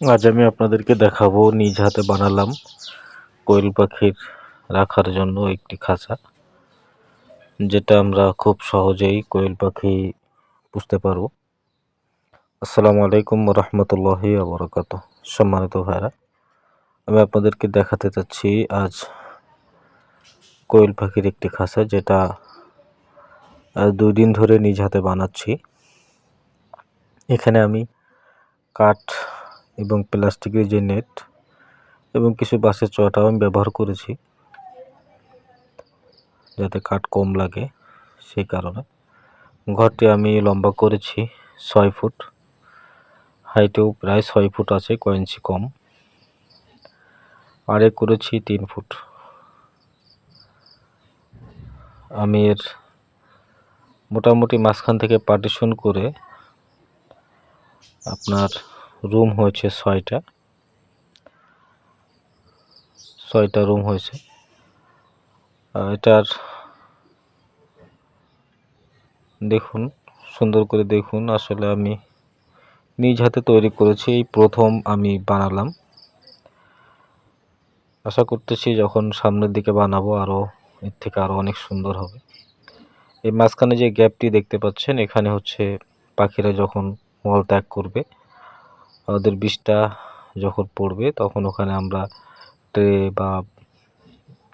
আজ আমি আপনাদেরকে দেখাবো, নিজ হাতে বানালাম কোয়েল পাখির রাখার জন্য একটি খাঁচা, যেটা আমরা খুব সহজেই কোয়েল পাখি বুঝতে পারব। আসসালামু আলাইকুম রহমতুল্লাহি আবরকাত সম্মানিত ভাইরা, আমি আপনাদেরকে দেখাতে চাচ্ছি, আজ কোয়েল পাখির একটি খাঁচা, যেটা দুই দিন ধরে নিজ হাতে বানাচ্ছি। এখানে আমি কাঠ এবং প্লাস্টিকের যে নেট এবং কিছু বাঁশের চটাও আমি ব্যবহার করেছি, যাতে কাঠ কম লাগে সেই কারণে। ঘরটি আমি লম্বা করেছি ছয় ফুট, হাইটেও প্রায় ছয় ফুট আছে কয়েঞ্চি কম। আরে করেছি তিন ফুট। আমি এর মোটামুটি মাঝখান থেকে পার্টিশন করে আপনার রুম হয়েছে ছয়টা। ছয়টা রুম হয়েছে। এটার দেখুন, সুন্দর করে দেখুন। আসলে আমি নিজ হাতে তৈরি করেছি, এই প্রথম আমি বানালাম। আশা করতেছি যখন সামনের দিকে বানাবো আরও এর থেকে আরও অনেক সুন্দর হবে। এই মাঝখানে যে গ্যাপটি দেখতে পাচ্ছেন, এখানে হচ্ছে পাখিরা যখন মল ত্যাগ করবে ওদের বিষটা যখন পড়বে, তখন ওখানে আমরা ট্রে বা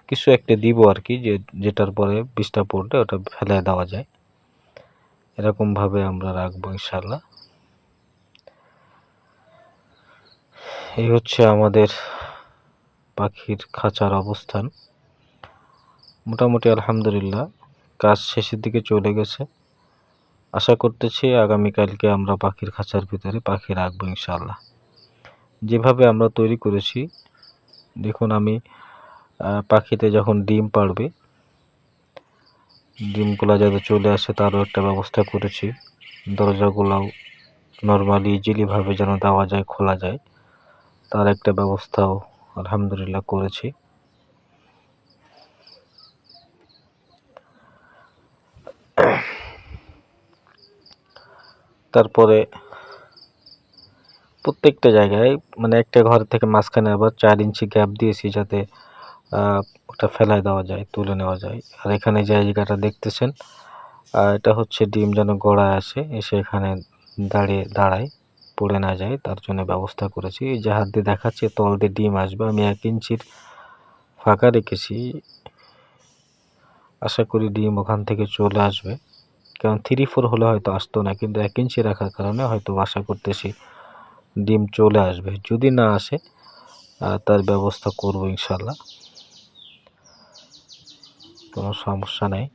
কিছু একটা দিব আর কি যে যেটার পরে বিষটা পড়লে ওটা ফেলে দেওয়া যায়। এরকমভাবে আমরা রাখব ইনশাল্লাহ এই হচ্ছে আমাদের পাখির খাঁচার অবস্থান। মোটামুটি আলহামদুলিল্লাহ, কাজ শেষের দিকে চলে গেছে। আশা করতেছি আগামীকালকে আমরা পাখির খাঁচার ভিতরে পাখি রাখব ইনশাল্লাহ যেভাবে আমরা তৈরি করেছি, দেখুন আমি পাখিতে যখন ডিম পাড়বে, ডিমগুলো যাতে চলে আসে তারও একটা ব্যবস্থা করেছি। দরজাগুলোও নর্মালি ইজিলিভাবে যেন দেওয়া যায়, খোলা যায়, তার একটা ব্যবস্থাও আলহামদুলিল্লাহ করেছি। তারপরে প্রত্যেকটা জায়গায় মানে একটা ঘর থেকে মাঝখানে আবার চার ইঞ্চি গ্যাপ দিয়েছি যাতে ওটা ফেলায় দেওয়া যায়, তুলে নেওয়া যায়। আর এখানে যে জায়গাটা দেখতেছেন এটা হচ্ছে ডিম যেন গড়ায় আসে, এসে এখানে দাঁড়িয়ে, দাঁড়ায়, পড়ে না যায়, তার জন্য ব্যবস্থা করেছি। এই যে হাত দিয়ে দেখাচ্ছে, তল দিয়ে ডিম আসবে, আমি এক ইঞ্চির ফাঁকা রেখেছি। আশা করি ডিম ওখান থেকে চলে আসবে। কারণ থ্রি ফোর হলে হয়তো আসতো না, কিন্তু এক ইঞ্চি রাখার কারণে হয়তো আশা করতেছি ডিম চলে আসবে। যদি না আসে তার ব্যবস্থা করব ইনশাল্লাহ। কোনো সমস্যা নেই।